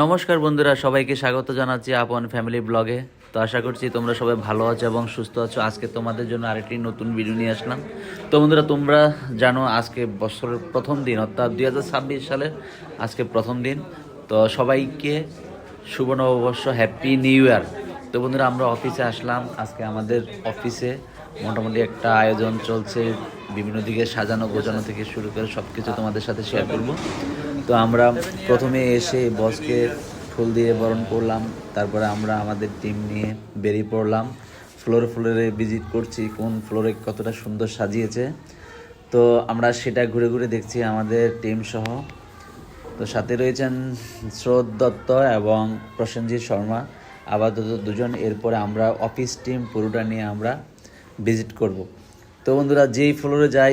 নমস্কার বন্ধুরা, সবাইকে স্বাগত জানাচ্ছি আপন ফ্যামিলি ব্লগে তো আশা করছি তোমরা সবাই ভালো আছো এবং সুস্থ আছো। আজকে তোমাদের জন্য আরেকটি নতুন ভিডিও নিয়ে আসলাম। তো বন্ধুরা, তোমরা জানো আজকে বছরের প্রথম দিন, অর্থাৎ দুই হাজার ছাব্বিশ সালের আজকে প্রথম দিন। তো সবাইকে শুভ নববর্ষ হ্যাপি নিউ ইয়ার তো বন্ধুরা, আমরা অফিসে আসলাম। আজকে আমাদের অফিসে মোটামুটি একটা আয়োজন চলছে, বিভিন্ন দিকে সাজানো গোছানো থেকে শুরু করে সব কিছু তোমাদের সাথে শেয়ার করব। তো আমরা প্রথমে এসে বসকে ফুল দিয়ে বরণ করলাম, তারপরে আমরা আমাদের টিম নিয়ে বেরিয়ে পড়লাম। ফ্লোরে ফ্লোরে ভিজিট করছি, কোন ফ্লোরে কতটা সুন্দর সাজিয়েছে। তো আমরা সেটা ঘুরে ঘুরে দেখছি আমাদের টিম সহ। তো সাথে রয়েছেন স্রোত দত্ত এবং প্রসেনজিৎ শর্মা। আপাতত দুজন, এরপরে আমরা অফিস টিম পুরোটা নিয়ে আমরা ভিজিট করব। তো বন্ধুরা, যেই ফ্লোরে যাই,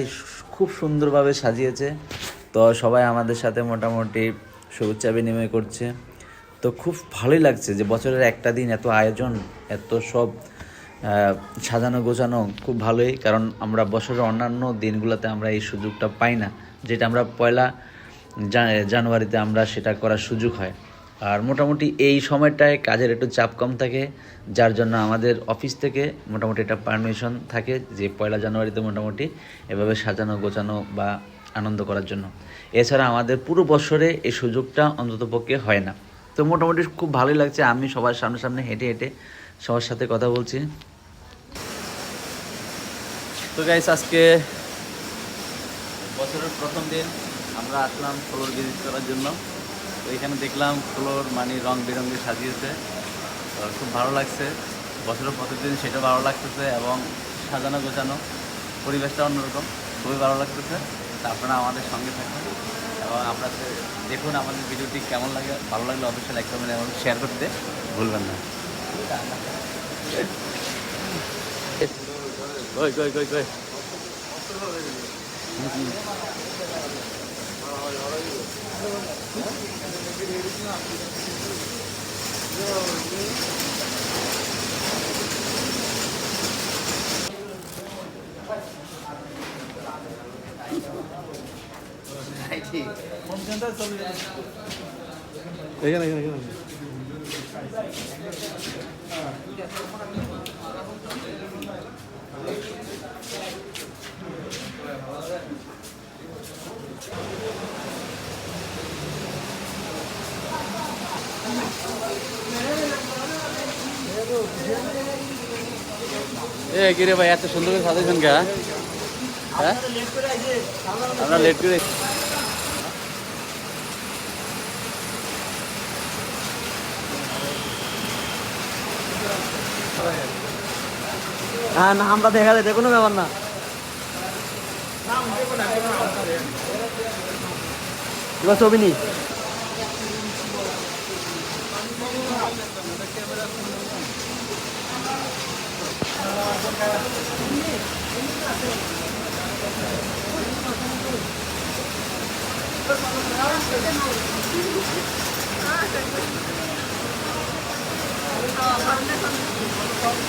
খুব সুন্দরভাবে সাজিয়েছে। তো সবাই আমাদের সাথে মোটামুটি শুভেচ্ছা বিনিময় করছে। তো খুব ভালোই লাগছে যে বছরের একটা দিন, এত আয়োজন, এত সব সাজানো গোছানো খুব ভালোই। কারণ আমরা বছরের অন্যান্য দিনগুলোতে আমরা এই সুযোগটা পাই না। যেটা আমরা পয়লা জানুয়ারিতে আমরা সেটা করার সুযোগ হয়। আর মোটামুটি এই সময়টায় কাজের একটু চাপ কম থাকে, যার জন্য আমাদের অফিস থেকে মোটামুটি একটা পারমিশন থাকে যে পয়লা জানুয়ারিতে মোটামুটি এভাবে সাজানো, গোছানো বা আনন্দ করার জন্য। এছাড়া আমাদের পুরো বছরে এই সুযোগটা অন্ততপক্ষে হয় না। তো মোটামুটি খুব ভালোই লাগছে, আমি সবার সামনে সামনে হেঁটে হেঁটে সবার সাথে কথা বলছি। তো গাইস আজকে বছরের প্রথম দিন, আমরা আসলাম ফ্লোর ভিজিট করার জন্য। এখানে দেখলাম ফ্লোর মানে রং বেরঙে সাজিয়েছে। খুব ভালো লাগছে। বছরের প্রতিদিন দিন সেটা ভালো লাগতেছে এবং সাজানো গোছানো পরিবেশটা অন্যরকম, খুবই ভালো লাগতেছে। আপনারা আমাদের সঙ্গে থাকুন এবং আপনাদের দেখুন আমাদের ভিডিওটি কেমন লাগে। ভালো লাগলে অবশ্যই লাইক কমেন্ট এবং শেয়ার করতে ভুলবেন না। এখানে এখানে এখানে। এ কিরে ভাই, এত সুন্দর করে সাজাইছেন গা? হ্যাঁ? আমরা লেট করে হ্যাঁ না, আমরা দেখা যায় কোনো ব্যাপার না। ছবি নি 아,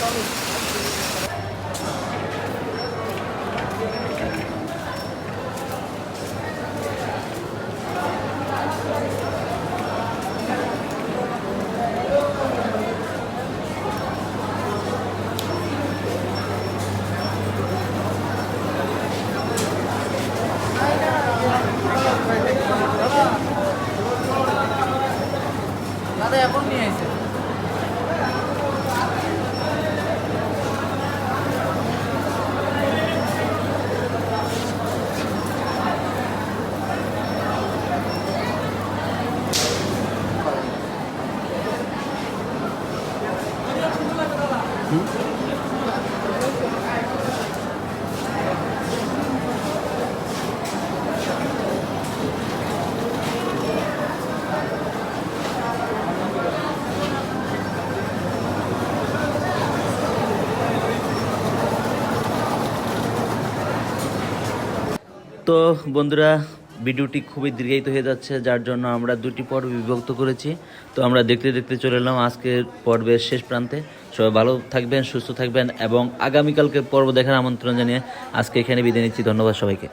네. দাদা এখন নিয়ে এসে। তো বন্ধুরা, ভিডিওটি খুবই দীর্ঘায়িত হয়ে যাচ্ছে, যার জন্য আমরা দুটি পর্ব বিভক্ত করেছি। তো আমরা দেখতে দেখতে চলে এলাম আজকের পর্বের শেষ প্রান্তে। সবাই ভালো থাকবেন, সুস্থ থাকবেন এবং আগামীকালকে পর্ব দেখার আমন্ত্রণ জানিয়ে আজকে এখানে বিদায় নিচ্ছি। ধন্যবাদ সবাইকে।